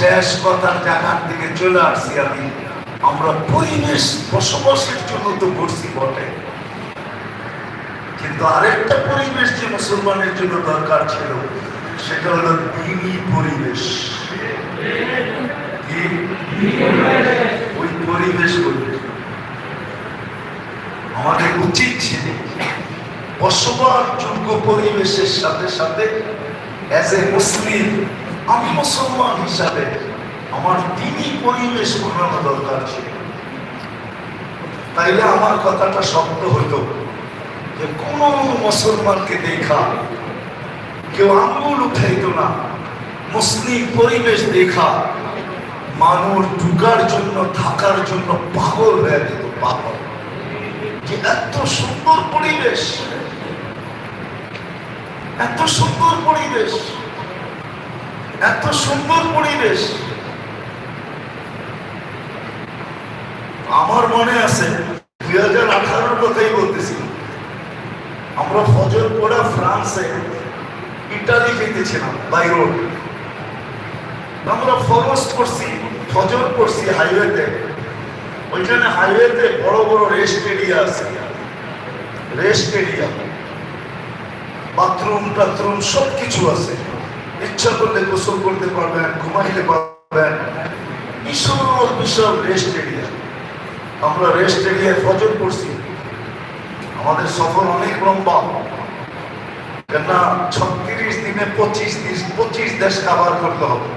শেষ কথার জায়গার দিকে চলে আসছি আমি। আমরা পরিবেশ বসবাসের জন্য তো করছি বটে। কিন্তু আরেকটা পরিবেশ যে মুসলমানের জন্য দরকার ছিল, সেটা হলো দিনী পরিবেশ। ওই পরিবেশ আমাদের উচিত ছিল বসবার যোগ্য পরিবেশের সাথে সাথে অ্যাজ এ মুসলিম আমি মুসলমান হিসাবে আমার পরিবেশ বানানো দরকার ছিল। তাইলে আমার কথাটা হতো যে মুসলমানকে দেখা, কেউ আঙুল উঠাইতো না, মুসলিম পরিবেশ দেখা, মানুষ ঢুকার জন্য, থাকার জন্য পাগল হয়ে যেত, পাগল। যে এত সুন্দর পরিবেশ, এত সুন্দর পরিবেশ। এত সুন্দর পরিবেশ। আমার মনে আছে, দুই হাজার আঠারোর কথাই বলতেছি। আমরা ফজর পড়া ফ্রান্সে ইটালি যেতেছিলাম বাই রোড আমরা ফরস করছি ফজর করছি হাইওয়েতে। ওইখানে হাইওয়েতে বড় বড় রেস্ট এরিয়া আছে। Rest area. বাথরুম টাথরুম সব কিছু আছে। ইচ্ছা করলে গোসল করতে পারবেন, ঘুমাইতে পারবেন। বিশাল বিশাল রেস্ট এরিয়া আমরা রেস্ট এরিয়ায় ফজর করছি আমাদের সফর অনেক লম্বা। কেননা ছত্রিশ দিনে পঁচিশ দিন, পঁচিশ দেশ কাভার করতে হবে।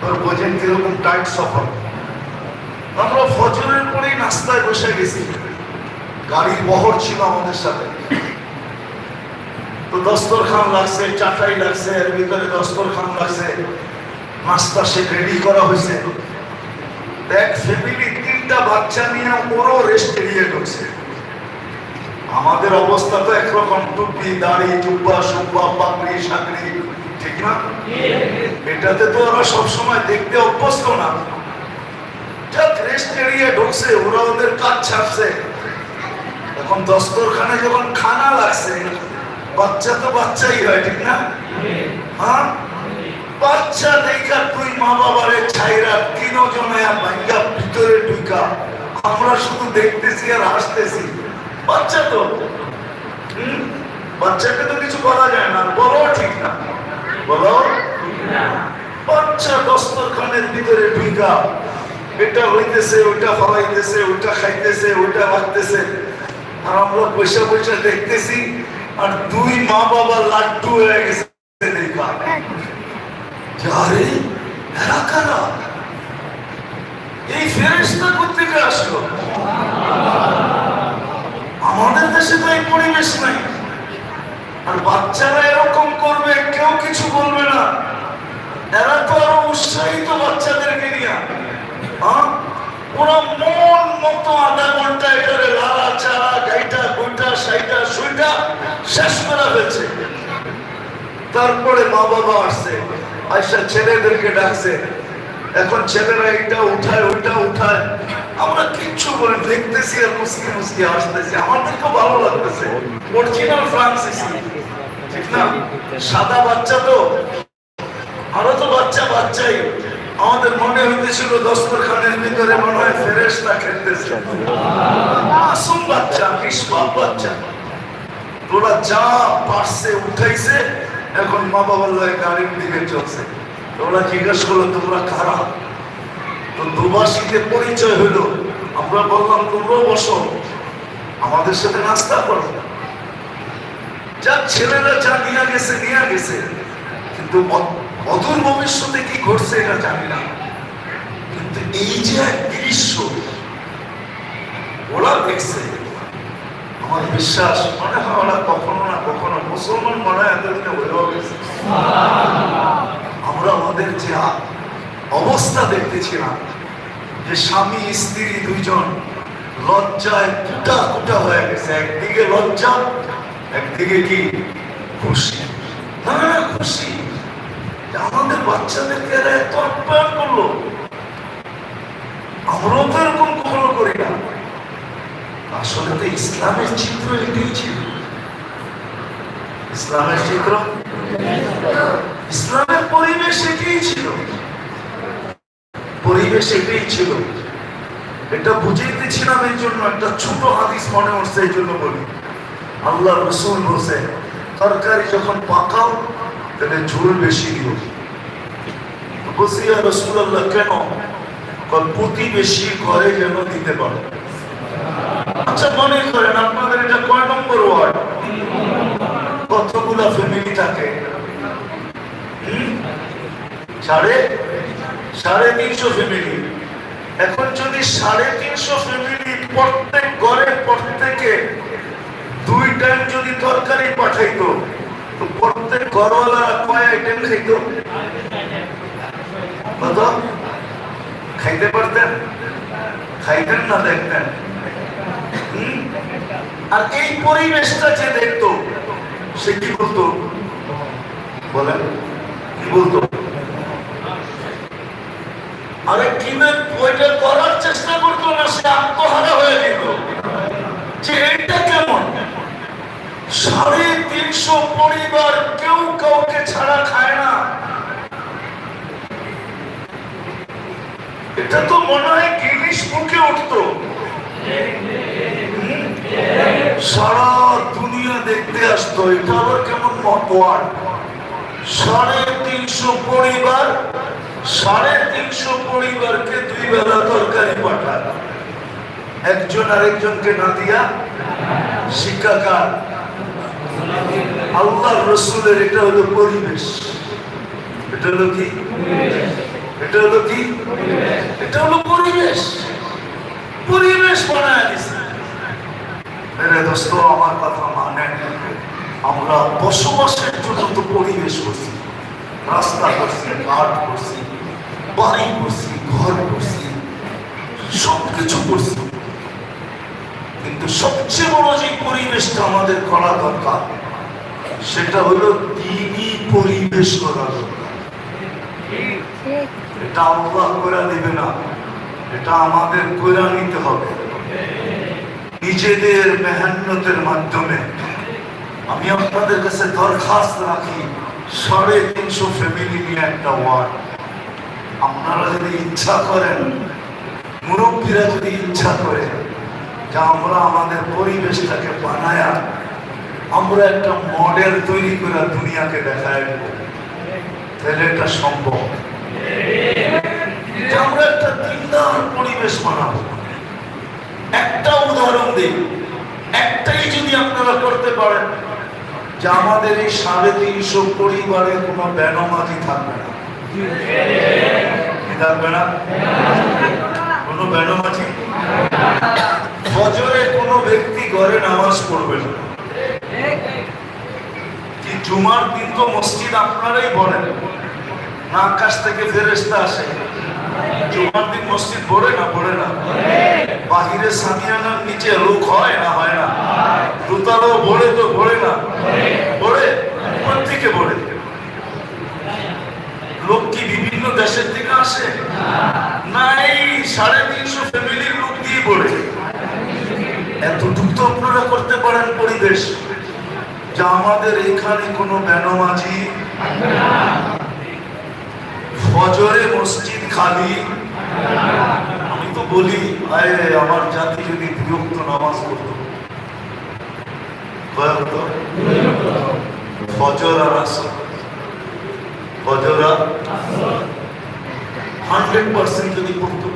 তোর বোঝেন কীরকম টাইট সফর। আমরা ফজরের পরেই নাস্তায় বসে গেছি। গাড়ির বহর ছিল আমাদের সাথে। তো দস্তরখান লাগছে, চাটাই লাগছে, এর ভিতরে দস্তরখান লাগছে। নাস্তা সে রেডি করা হয়েছে। এক ফ্যামিলি তিনটা বাচ্চা নিয়ে ওরও রেস্ট এরিয়ে ঢুকছে আমাদের অবস্থা তো একরকম, টুপি, দাড়ি, জুব্বা, সুব্বা পাকড়ি সাকড়ি ঠিক না? এটাতে তো ওরা সবসময় দেখতে অভ্যস্ত না। রেস্ট এরিয়া ঢুকছে, ওরা ওদের কাজ ছাড়ছে। এখন দস্তরখানে যখন খানা লাগছে বাচ্চা তো বাচ্চাই হয়, ঠিক না? হ্যাঁ? বাচ্চা দেখা তুই মা বাবারে ছাইরা তিনজনে ভাঙ্গা ভিতরে ঢুকা। আমরা শুধু দেখতেছি আর হাসতেছি। বাচ্চা তো। বাচ্চাকে তো কিছু বলা যায় না। বলো ঠিক না। বলো। বাচ্চা দস্তরখানের ভিতরে ঢুকা। এটা হইতেছে, ওইটা ফলাইতেছে ওইটা খাইতেছে, ওইটা রাখতেছে আর আমরা পয়সা পয়সা দেখতেছি আর দুই মা বাবা লাড্ডু হয়ে গেছে দেখা যে এরা কারা? এই ফেরেস্তা আসলো? আমাদের দেশে তো এই পরিবেশ নাই। আর বাচ্চারা এরকম করবে, কেউ কিছু বলবে না। এরা তো আরও উৎসাহিত বাচ্চাদেরকে নিয়ে? তারপরে মা বাবা আসছে আইসা ছেলেদেরকে ডাকছে। এখন ছেলেরা এটা উঠায়, ওইটা উঠায়। আমরা কিচ্ছু করে দেখতেছি আর মুসকি মুসকি আসতেছি আমাদেরকে ভালো লাগতেছে। অরিজিনাল ফ্রান্সিসি। সাদা বাচ্চা তো? আরও তো বাচ্চা বাচ্চাই। আমাদের মনে হইতেছিল দস্তরখানের ভিতরে মনে হয় ফেরেস্তা খেলতেছে। মাসুম বাচ্চা নিষ্পাপ বাচ্চা। তোরা যা পারছে, উঠাইছে, এখন মা বাবার লাগে গাড়ির দিকে চলছে। তোমরা জিজ্ঞেস করল, তোমরা কারা? তো দুবাসীতে পরিচয় হইল, আমরা বললাম, তোমরাও বসো। আমাদের সাথে নাস্তা করো। যা ছেলেরা যা নিয়ে গেছে নিয়ে গেছে। কিন্তু অদূর ভবিষ্যতে কি ঘটছে এটা জানি না। কিন্তু এই যে এক দৃশ্য, ওরা দেখছে, আমার বিশ্বাস, মনে হয় ওরা কখনো না কখনো মুসলমান মনে হয় গেছে আমরা আমাদের যে অবস্থা দেখতেছিলাম, যে স্বামী, স্ত্রী দুইজন লজ্জায় কুটা কুটা হয়ে গেছে। একদিকে লজ্জা, একদিকে কি? খুশি। হ্যাঁ খুশি। আমাদের বাচ্চাদেরকে এত আপ্যায়ন করল। আমরাও তো এরকম কখনো করি না। আসলে তো ইসলামের চিত্র এটাই ছিল। ইসলামের চিত্র? ইসলামের পরিবেশ এটাই ছিল। পরিবেশ এটাই ছিল। এটা বুঝাইতেছিলাম এই জন্য, একটা ছোট হাদিস মনে হচ্ছে এই জন্য বলি। আল্লাহ রসুল বসে তরকারি যখন পাকাও তাহলে ঝোল বেশি দিও। বসি আর রসুল আল্লাহ কেন যেন দিতে আচ্ছা মনে করেন আপনাদের এটা কয় নম্বর ওয়ার্ড? ফ্যামিলি থাকে? সাড়ে? সাড়ে তিনশো ফ্যামিলি এখন যদি সাড়ে তিনশো ফ্যামিলি প্রত্যেক ঘরে প্রত্যেকে দুই টাইম যদি তরকারি পাঠাইতো প্রত্যেক ঘরওয়ালা কয় আইটেম খাইতো। কত? খাইতে পারতেন? খাইতেন না দেখতেন। আর এই পরিবেশটা যে সে কি বলতো? বলেন, কি বলতো? আরে কিনে ওইটা করার চেষ্টা করতো না, সে আত্মহারা হয়ে যেত যে এটা কেমন? সাড়ে তিনশো পরিবার কেউ কাউকে ছাড়া খায় না। এটা তো মনে হয় গিনিস মুখে উঠতো? সারা দুনিয়া দেখতে আসতো, এটা আবার কেমন মতোয়ার সাড়ে তিনশো পরিবার, সাড়ে তিনশো পরিবারকে দুই বেলা তরকারি পাঠায় একজন আরেকজনকে না দিয়া শিক্ষাকার আল্লাহ রসুলের এটা হলো পরিবেশ। এটা হলো কি? এটা হলো কি? এটা হলো পরিবেশ। পরিবেশ বানায় দিছে। দোস্ত, আমার কথা মানেন আমরা বসবাসের জন্য তো পরিবেশ করছি। রাস্তা করছি, ঘাট করছি, বাড়ি করছি, ঘর করছি, সবকিছু করছি। কিন্তু সবচেয়ে বড় যে পরিবেশটা আমাদের করা দরকার সেটা হলো দিনই পরিবেশ করা দরকার। এটা আল্লাহ করে দেবে না। এটা আমাদের করে নিতে হবে। নিজেদের মেহান্নতের মাধ্যমে। আমি আপনাদের কাছে দরখাস্ত রাখি, সাড়ে তিনশো ফ্যামিলি নিয়ে একটা ওয়ার্ড আপনারা যদি ইচ্ছা করেন, মুরব্বীরা যদি ইচ্ছা করে যে আমরা আমাদের পরিবেশটাকে বানায়া আমরা একটা মডেল তৈরি করে দুনিয়াকে দেখায় তাহলে এটা সম্ভব। আমরা একটা দিনদার পরিবেশ বানাবো। একটা উদাহরণ দিই। একটাই যদি আপনারা করতে পারেন, যে আমাদের এই সাড়ে তিনশো পরিবারে কোনো বেনমাজি থাকবে না। থাকবে না কোনো বেনমাজি? ফজরে কোনো ব্যক্তি ঘরে নামাজ পড়বে না। কি জুমার দিন তো মসজিদ আপনারাই বলেন। আকাশ থেকে ফেরেস্তা আসে। জুমার দিন মসজিদ ভরে না ভরে না? বাহিরে সামিয়ানার নিচে লোক হয় না হয় না? দুতারও ভরে তো ভরে না? ভরে? প্রত্যেকে ভরে। লোক কি বিভিন্ন দেশের থেকে আসে? না এই সাড়ে তিনশো ফ্যামিলির লোক দিয়ে ভরে। এতটুকু তো আপনারা করতে পারেন পরিবেশ। আমাদের এখানে কোনো বেনমাজি ফজরে মসজিদ খালি? আমি তো বলি আমার জাতি যদি বিরক্ত নামাজ আর হান্ড্রেড পার্সেন্ট যদি পড়তো।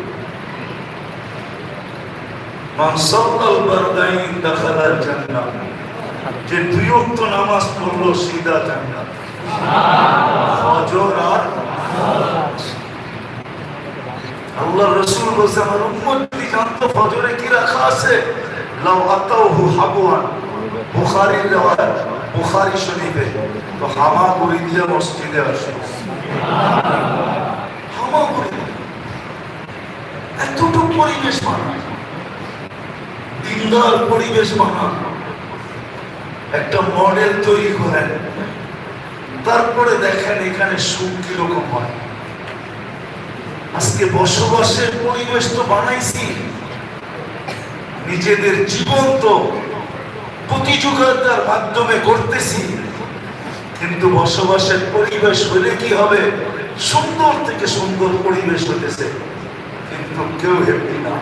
যে দুই ওয়াক্ত নামাজ পড়ল সিধা আর আল্লাহ রসুল বলছে, আমার জানতো ফজরে কি রাখা আছে? লাউ বুখারী শরীফে। তো হামাগুড়ি দিয়ে মসজিদে আসে। এতটুকু পরিবেশ বানায়। দিনদার পরিবেশ বানান একটা মডেল তৈরি করেন। তারপরে দেখেন এখানে সুখ কীরকম হয়। আজকে বসবাসের পরিবেশ তো বানাইছি। নিজেদের জীবন তো প্রতিযোগিতার মাধ্যমে করতেছি। কিন্তু বসবাসের পরিবেশ হলে কি হবে? সুন্দর থেকে সুন্দর পরিবেশ হতেছে। কিন্তু কেউ হেপি না।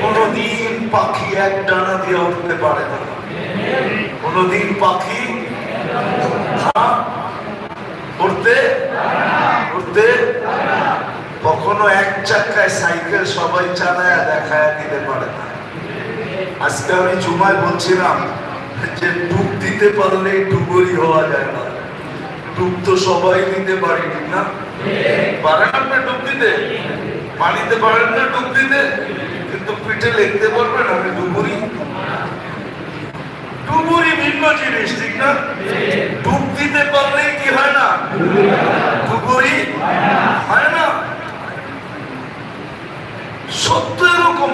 কোনদিন পাখি এক ডানা দিয়ে উঠতে পারে না। কোনদিন পাখি উঠতে উঠতে কখনো এক চাকায় সাইকেল সবাই চালায় দেখায় দিতে পারে না। আজকে আমি জুমায় বলছিলাম যে ডুব দিতে পারলে ডুবুরি হওয়া যায় না। ডুব তো সবাই দিতে পারি, ঠিক না? পারেন আপনি ডুব দিতে? পানিতে পারেন না ডুব দিতে? কিন্তু পিঠে লিখতে পারবেন, আমি ডুবুরি। না? ডুব দিতে পারলেই কি হয় না? ডুবুরি? হয় না? সত্য এরকম।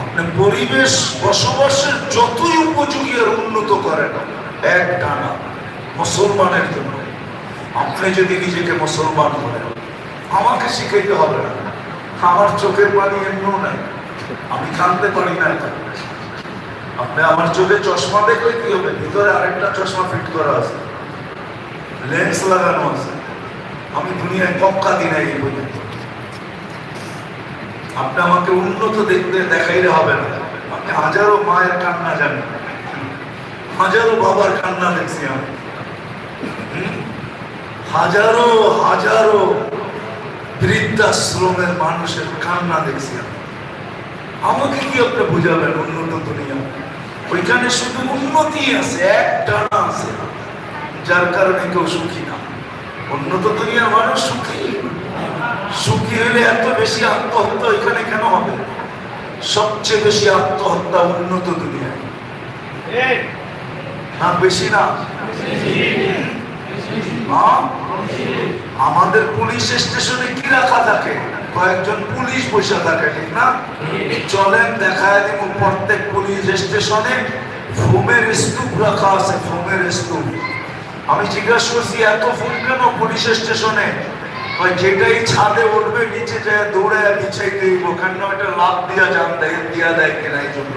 আপনি পরিবেশ বসবাসের যতই উপযোগী আর উন্নত করেন, এক টানা মুসলমানের জন্য। আপনি যদি নিজেকে মুসলমান করেন আমাকে শিখাইতে হবে না। আমার চোখের পানি এমনিও নাই। আমি কানতে পারি না। আপনি আমার চোখে চশমা দেখলে কি হবে? ভিতরে আরেকটা চশমা ফিট করা আছে। লেন্স লাগানো আছে। আমি দুনিয়ায় পক্কা দিন এই পর্যন্ত আপনি আমাকে উন্নত দেখতে দেখাইলে হবে না। আপনি হাজারো মায়ের কান্না জানেন। হাজারো বাবার কান্না দেখছি আমি। হাজারো হাজারো বৃদ্ধাশ্রমের মানুষের কান্না দেখছি আমি। আমাকে কি আপনি বুঝাবেন উন্নত দুনিয়া? ওইখানে শুধু উন্নতি আছে এক টানা আছে। যার কারণে কেউ সুখী না। উন্নত দুনিয়ার মানুষ সুখী। সুখী হলে এত বেশি আত্মহত্যা ওইখানে কেন হবে? সবচেয়ে বেশি আত্মহত্যা উন্নত দুনিয়ায়। না, বেশি না? আমাদের পুলিশ স্টেশনে কি রাখা থাকে? কয়েকজন পুলিশ বসে থাকে ঠিক না? চলেন, দেখায় দিব প্রত্যেক পুলিশ স্টেশনে। ফোমের স্তূপ রাখা আছে ফোমের স্তূপ। আমি জিজ্ঞাসা করছি, এত ফোন কেন পুলিশ স্টেশনে? যেটাই ছাদে উঠবে, নিচে যায় দৌড়ে বিছাই দিব কেন এটা লাভ দিয়া যান দেয় দিয়া দেয় কিনা এই জন্য।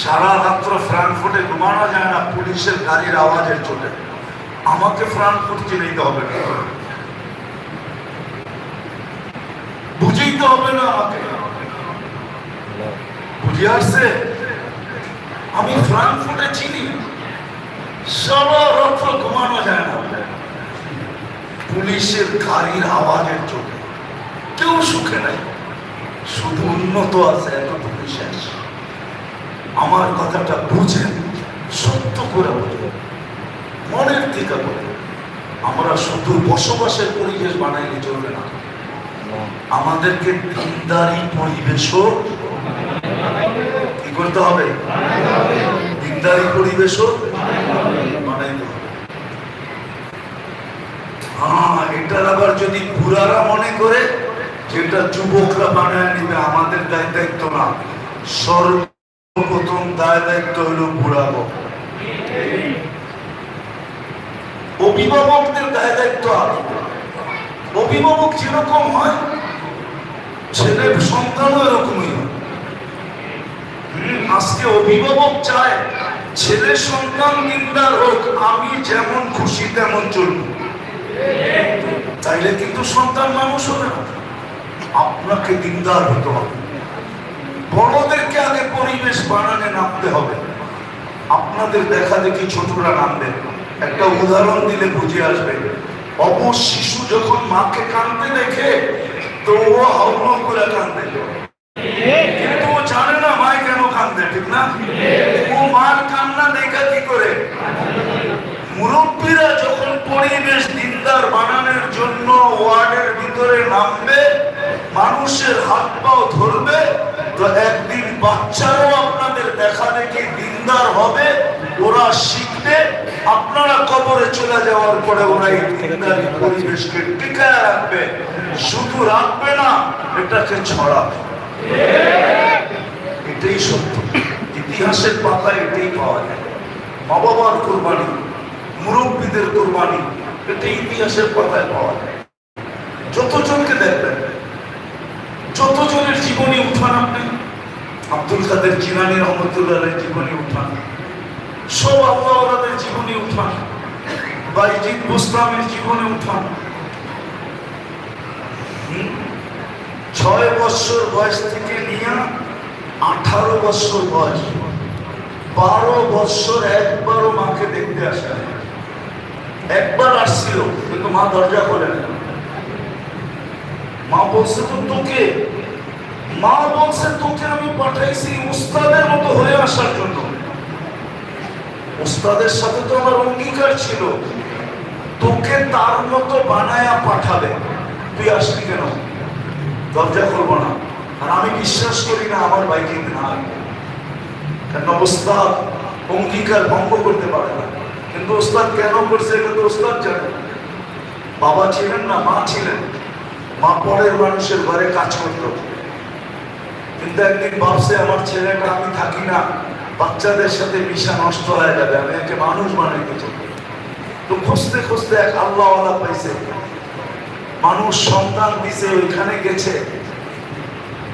সারা রাত্র ফ্রাঙ্কফুটে ঘুমানো যায় না, পুলিশের গাড়ির আওয়াজের চোটে আমাকে ফ্রাঙ্কফুট চিনাইতে হবে না। বুঝেই তো হবে না আমাকে। বুঝে আসছে আমি ফ্রাঙ্কফুটে চিনি। ঘুমানো যায় না। পুলিশের গাড়ির আওয়াজের চোটে কেউ সুখে নাই। শুধু উন্নত আছে আমার কথাটা বুঝেন, সত্য করে বলবেন মনের থেকে বলবেন আমরা শুধু বসবাসের পরিবেশ বানাইলে চলবে না। আমাদেরকে দিনদারি পরিবেশও কি করতে হবে? দিনদারি পরিবেশও এটার আবার যদি বুড়ারা মনে করে, যেটা যুবকরা বানায় নিবে, আমাদের দায় দায়িত্ব না। সর্বপ্রথম দায় দায়িত্ব হলো বুড়াবো অভিভাবকদের দায় দায়িত্ব আরও অভিভাবক যেরকম হয় ছেলের সন্তানও এরকমই হয়। আজকে অভিভাবক চায়, ছেলে সন্তান নিন্দার হোক, আমি যেমন খুশি তেমন চলব। তাইলে কিন্তু সন্তান মানুষ হবে আপনাকে দিনদার হতে হবে। বড়দেরকে আগে পরিবেশ বানানে নামতে হবে। আপনাদের দেখা দেখি ছোটরা নামবে। একটা উদাহরণ দিলে বুঝে আসবে। অবশ শিশু যখন মাকে কাঁদতে দেখে তো ও হাউল করে কাঁদতে কিন্তু ও জানে না মায় কেন কাঁদতে ঠিক না? ও মার কান্না দেখা কি করে? মুরব্বীরা যখন পরিবেশ দিনদার বানানোর জন্য ওয়ার্ডের ভিতরে নামবে মানুষের হাত পাও ধরবে তো একদিন বাচ্চারাও আপনাদের দেখা দেখি দিনদার হবে, ওরা শিখবে, আপনারা কবরে চলে যাওয়ার পরে ওরা এই পরিবেশকে টিকায় রাখবে। শুধু রাখবে না, এটাকে ছড়াবে। এটাই সত্য। ইতিহাসের পাতায় এটাই পাওয়া যায়। মা বাবার কোরবানি, মুরব্বীদের কোরবানি এটা ইতিহাসের পাতায় পাওয়া যায়। যতজনকে দেখবেন যতজনের জীবনী উঠান আপনি? আব্দুল কাদের জিলানি রহমতুল্লাহ জীবনী উঠান। সব আল্লাহ ওনাদের জীবনী উঠান। বাইজিদ বুসলামের জীবনে উঠান। ছয় বছর বয়স থেকে নিয়ে আঠারো বছর বয়স। বারো বছর একবারও মাকে দেখতে আসা একবার আসছিল, কিন্তু মা দরজা খোলে না। মা বলছে তো তোকে। মা বলছে, তোকে আমি পাঠাইছি উস্তাদের মতো হয়ে আসার জন্য। উস্তাদের সাথে তো আমার অঙ্গীকার ছিল। তোকে তার মতো বানায়া পাঠাবে। তুই আসবি কেন? দরজা খুলবো না। আর আমি বিশ্বাস করি না আমার বাইকে না কেন ওস্তাদ অঙ্গীকার ভঙ্গ করতে পারে না। কিন্তু ওস্তাদ কেন করছে এটা তো ওস্তাদ জানে। বাবা ছিলেন না, মা ছিলেন। মা পরের মানুষের ঘরে কাজ করতো। কিন্তু একদিন ভাবছে, আমার ছেলেটা, আমি থাকি না। বাচ্চাদের সাথে মিশা নষ্ট হয়ে যাবে। আমি একে মানুষ বানাইতে চাই। তো খুঁজতে খুঁজতে এক আল্লাহওয়ালা পাইছে। মানুষ সন্তান দিছে, ওইখানে গেছে।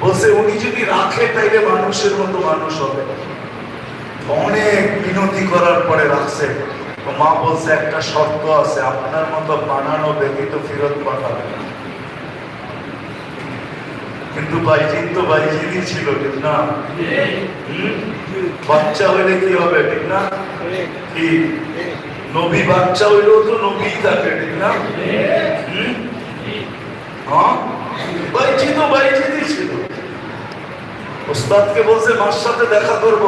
বলছে, উনি যদি রাখে, তাইলে মানুষের মতো মানুষ হবে। অনেক বিনতি করার পরে রাখছে। মা বলছে, একটা শর্ত আছে, আপনার মতো বানানো ব্যতীত ফেরত পাঠাবে না। কিন্তু বাইজিন তো বাইজিনই ছিল, ঠিক না? বাচ্চা হইলে কি হবে, ঠিক না? কি? নবী বাচ্চা হইলেও তো নবী থাকে, ঠিক না? হ্যাঁ? তো ছিল। ওস্তাদকে বলছে, মার সাথে দেখা করব।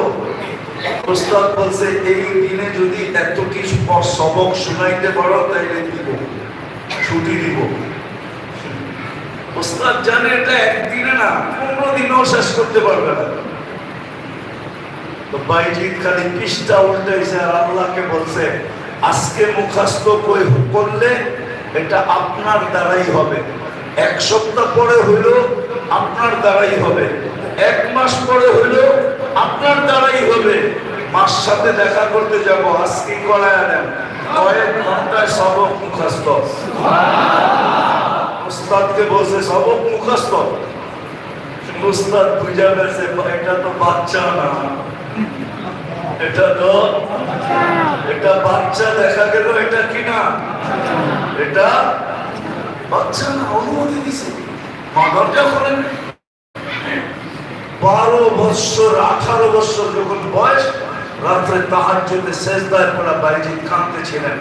ওস্তাদ বলছে, এই দিনে যদি এত কিছু সবক শুনাইতে পারো, তাইলে দিব। ছুটি দিব। ওস্তাদ জানে এটা একদিনে না, পনেরো দিনেও শেষ করতে পারবে না। তো বাইজিৎ খালি পৃষ্ঠা উল্টাইছে আর আল্লাহকে বলছে, আজকে মুখাস্ত করলে এটা আপনার দ্বারাই হবে। এক সপ্তাহ পরে হইল আপনার দ্বারাই হবে। এক মাস পরে হইল আপনার দ্বারাই হবে। মার সাথে দেখা করতে যাব, আজকে করায় নেন কয়েক ঘন্টায় সবক মুখাস্ত। উস্তাদকে বলছে, সবক মুখস্থ। উস্তাদ বুঝা গেছে এটা তো বাচ্চা না। এটা তো এটা বাচ্চা দেখা গেল, এটা কি না? এটা বাচ্চা না, অনুমতি দিছে। মা দরজা খোলেন বারো বৎসর আঠারো বৎসর যখন বয়স, রাত্রে তাহার জন্য শেষদায় পড়া বাইজি কাঁদতে ছিলেন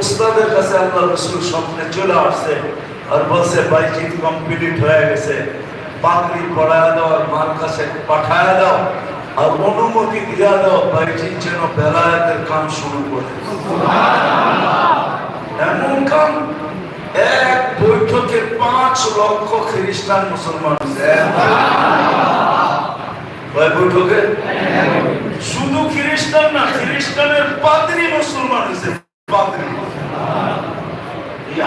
উস্তাদের কাছে আল্লাহ রসুল স্বপ্নে চলে আসছে। আর বলছে বাইজি কমপ্লিট হয়ে গেছে পাগড়ি পড়ায় দাও আর মার কাছে পাঠায় দাও আর অনুমতি দিয়া দাও বাইজির যেন বেলায়েতের কাম শুরু করে। এমন কাম? এক বৈঠকে পাঁচ লক্ষ খ্রিস্টান মুসলমান বৈঠকে? শুধু খ্রিস্টান না, খ্রিস্টানের পাদ্রী মুসলমান হয়েছে পাদ্রী।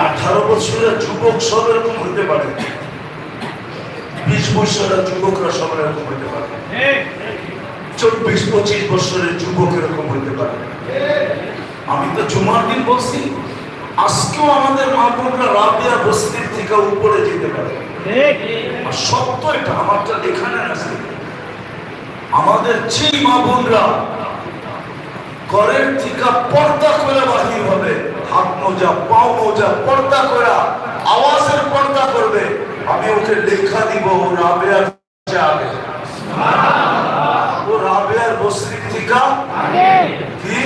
আঠারো বছরের যুবক সব এরকম হইতে পারে। বিশ বছরের যুবকরা সব এরকম হইতে পারে। চব্বিশ, পঁচিশ বছরের যুবক এরকম হইতে পারে। আমি তো জুমার দিন বলছি, আজকেও আমাদের মা বোনরা রাবিয়া বস্তির থেকে উপরে যেতে পারে। সত্য এটা, আমারটা এখানে আছে। আমাদের মা বোনরা ঘরের থেকে পর্দা করে বাহির হবে হাত মোজা, পাও মোজা, পর্দা করা, আওয়াজের পর্দা করবে। আমি ওকে লেখা দিব রাবেয়ার যাবে ও রাবেয়ার বস্তির থেকে কি?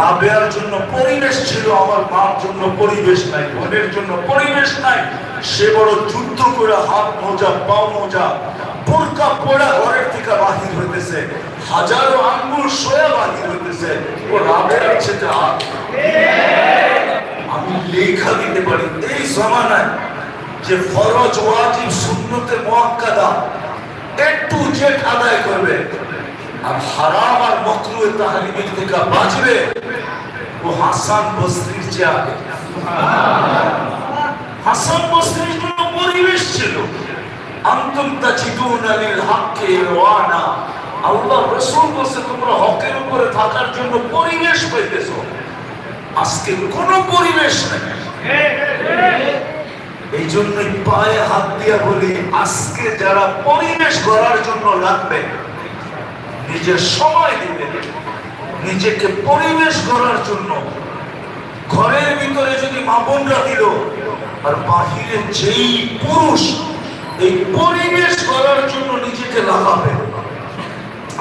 রাবেয়ার জন্য পরিবেশ ছিল, আমার মার জন্য পরিবেশ নাই, বোনের জন্য পরিবেশ নাই। সে বড় যুদ্ধ করে হাত মোজা, পাও মোজা, বোরকা পড়া হইতেছে, হাজারো আঙ্গুল সোয়া বাহির হইতেছে, ও রাবেয়ার সেটা আমি লেখা দিতে পারি, এই জমানায় যে ফরজ, ওয়াজিব, সুন্নতে মুআক্কাদা একটু জেট আদায় করবে, আর হারাম আর মকরুয়ে তাহরিমের থেকে বাঁচবে, ও হাসান বসরির চেয়ে আগে। হাসান বসরির জন্য পরিবেশ ছিল। আন্তম তাজিদুনা লিল হাক্কি ওয়ানা আল্লাহ রাসূল বলছে, তোমরা হকের উপরে থাকার জন্য পরিবেশ পাইতেছো। আজকে কোনো পরিবেশ নেই। এই জন্যই পায়ে হাত দিয়া বলি, আজকে যারা পরিবেশ করার জন্য লাগবে নিজের সময় দিবে। নিজেকে পরিবেশ করার জন্য ঘরের ভিতরে যদি মা বোনরা দিল, আর বাহিরে যেই পুরুষ এই পরিবেশ করার জন্য নিজেকে লাগাবে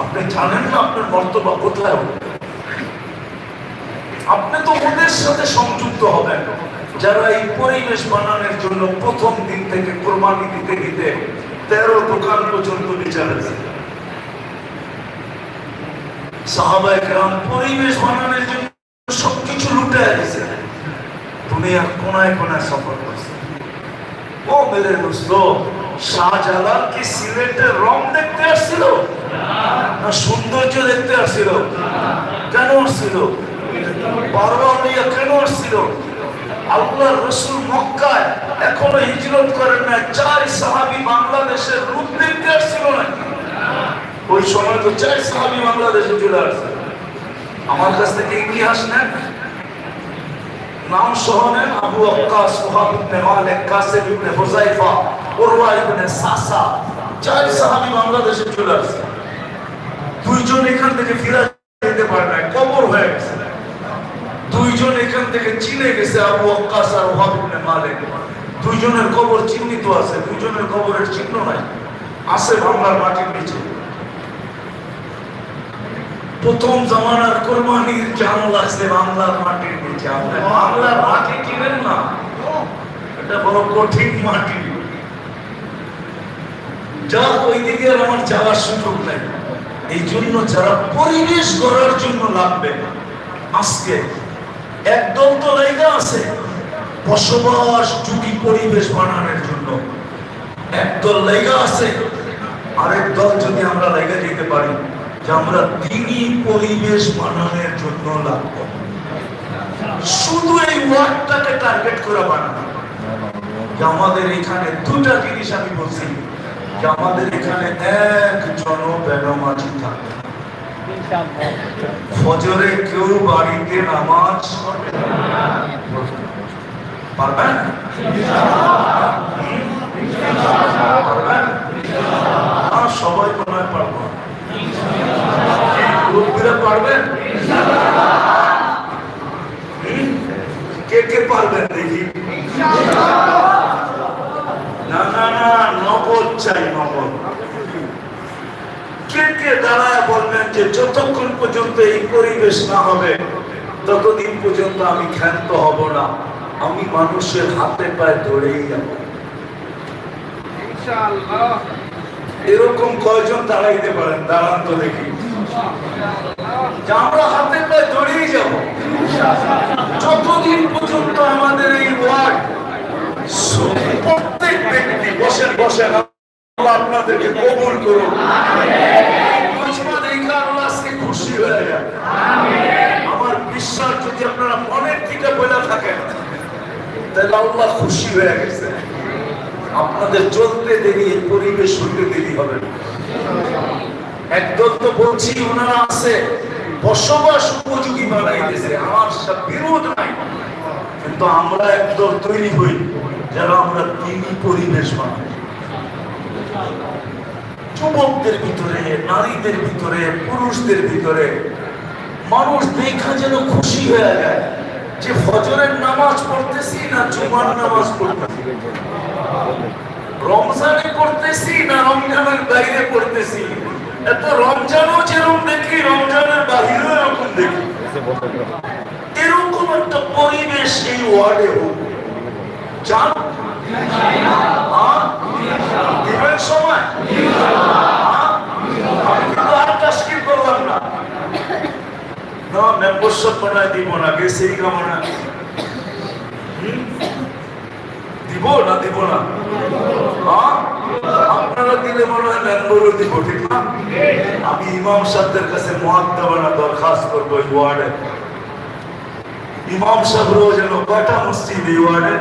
আপনি জানেন না আপনার মর্তবা কোথায় আপনি তো ওদের সাথে সংযুক্ত হবেন। যারা এই পরিবেশ বানানোর জন্য প্রথম দিন থেকে কোরবানি দিতে দিতে তেরো দোকান পর্যন্ত বিচারেছে সাহাবায় গ্রাম পরিবেশ বানানোর জন্য সবকিছু লুটে গেছে দুনিয়ার কোনায় কোনায় সফর করছে। ও মেরে দোস্ত শাহজালাল কি সিলেটের রং দেখতে আসছিল? না, সৌন্দর্য দেখতে আসছিল। কেন আসছিল? কেন আসছিল? আল্লাহ রসুল মক্কায় এখনও হিজরত করেন না চার সাহাবি বাংলাদেশের রূপ দেখতে আসছিল না। ওই সময় তো চার সাহাবি বাংলাদেশে চলে আসছে। আমার কাছ থেকে ইতিহাস নেন। নাম আবু চার সাহাবী বাংলাদেশে চলে আসছে। দুইজন এখান থেকে ফিরে যেতে পারে না কবর হয়ে গেছে। দুইজন এখান থেকে চীনে গেছে আবু আক্কাস আর ওহাব ইবনে মালিক। দুইজনের কবর চিহ্নিত আছে, দুইজনের কবরের চিহ্ন নাই। আছে বাংলার মাটির নিচে। প্রথম জামানার কোরবানির জান লাগছে বাংলার মাটির নিচে। আপনি বাংলার মাটি কিনেন না? এটা বড় কঠিন মাটি। যা ওই দিকে আমার যাওয়ার সুযোগ নেই। এই জন্য যারা পরিবেশ গড়ার জন্য লাগবে, আজকে একদল তো লাইগা আছে, বসবাস যুগী পরিবেশ বানানোর জন্য। একদল লাইগা আছে, আরেক দল যদি আমরা লাইগা যেতে পারি, যে আমরা দিনই পরিবেশ বানানোর জন্য লাগবো। শুধু এই ওয়ার্ডটাকে টার্গেট করে বানানো যে আমাদের এখানে দুটা জিনিস আমি বলছি যে আমাদের এখানে একজন বেনমাজি থাকে। ফজরে কেউ বাড়িতে নামাজ পারবেন? পারবেন? সবাই মনে পারব মুরব্বীরা পারবেন? কে কে পারবেন দেখি। না না না নগদ চাই নগদ। কে কে দাঁড়ায় বলবেন যে যতক্ষণ পর্যন্ত এই পরিবেশ না হবে ততদিন পর্যন্ত আমি ক্ষান্ত হব না। আমি মানুষের হাতে পায়ে ধরেই যাব। এরকম কয়জন দাঁড়াইতে পারেন? দাঁড়ান তো দেখি। আমরা হাতে পায়ে ধরেই যাব। যতদিন পর্যন্ত আমাদের এই ওয়ার্ড প্রত্যেক ব্যক্তি বসেন বসেন। আল্লাহ আপনাদেরকে কবুল করুন খুশি হয়ে আমার বিশ্বাস, যদি আপনারা মনের বলে থাকেন, তাহলে আল্লাহ খুশি হয়ে গেছে। আপনাদের চলতে দেরি, পরিবেশ হইতে দেরি হবে। একদল তো বলছি, ওনারা আছে, বসবাস উপযোগী বানাইতেছে। আমার বিরোধ নাই। কিন্তু আমরা একদল তৈরি হই। যেন আমরা তিনি পরিবেশ বানাই। যুবকদের ভিতরে, নারীদের ভিতরে, পুরুষদের ভিতরে, মানুষ দেখা যেন খুশি হয়ে যায় যে ফজরের নামাজ পড়তেছি না জুমার নামাজ পড়তেছি। রমজানে পড়তেছি না রমজানের বাইরে পড়তেছি? এত রমজানও যেরকম দেখি, রমজানের বাহিরেও এরকম দেখি। এরকম একটা পরিবেশ এই ওয়ার্ডে হোক। চান? দিবেন সময়। কিন্তু আর তাস্কির করলাম না দিব না গেছেই কামনা দিব না দিব না? আপনারা দিলে মনে হয় মেম্বারও দিব, ঠিক না? আমি ইমাম সাহেবদের কাছে মহাত্মাবানা দরখাস্ত করব এই ওয়ার্ডে। ইমাম সাহেবরাও যেন কয়টা মসজিদ এই ওয়ার্ডে?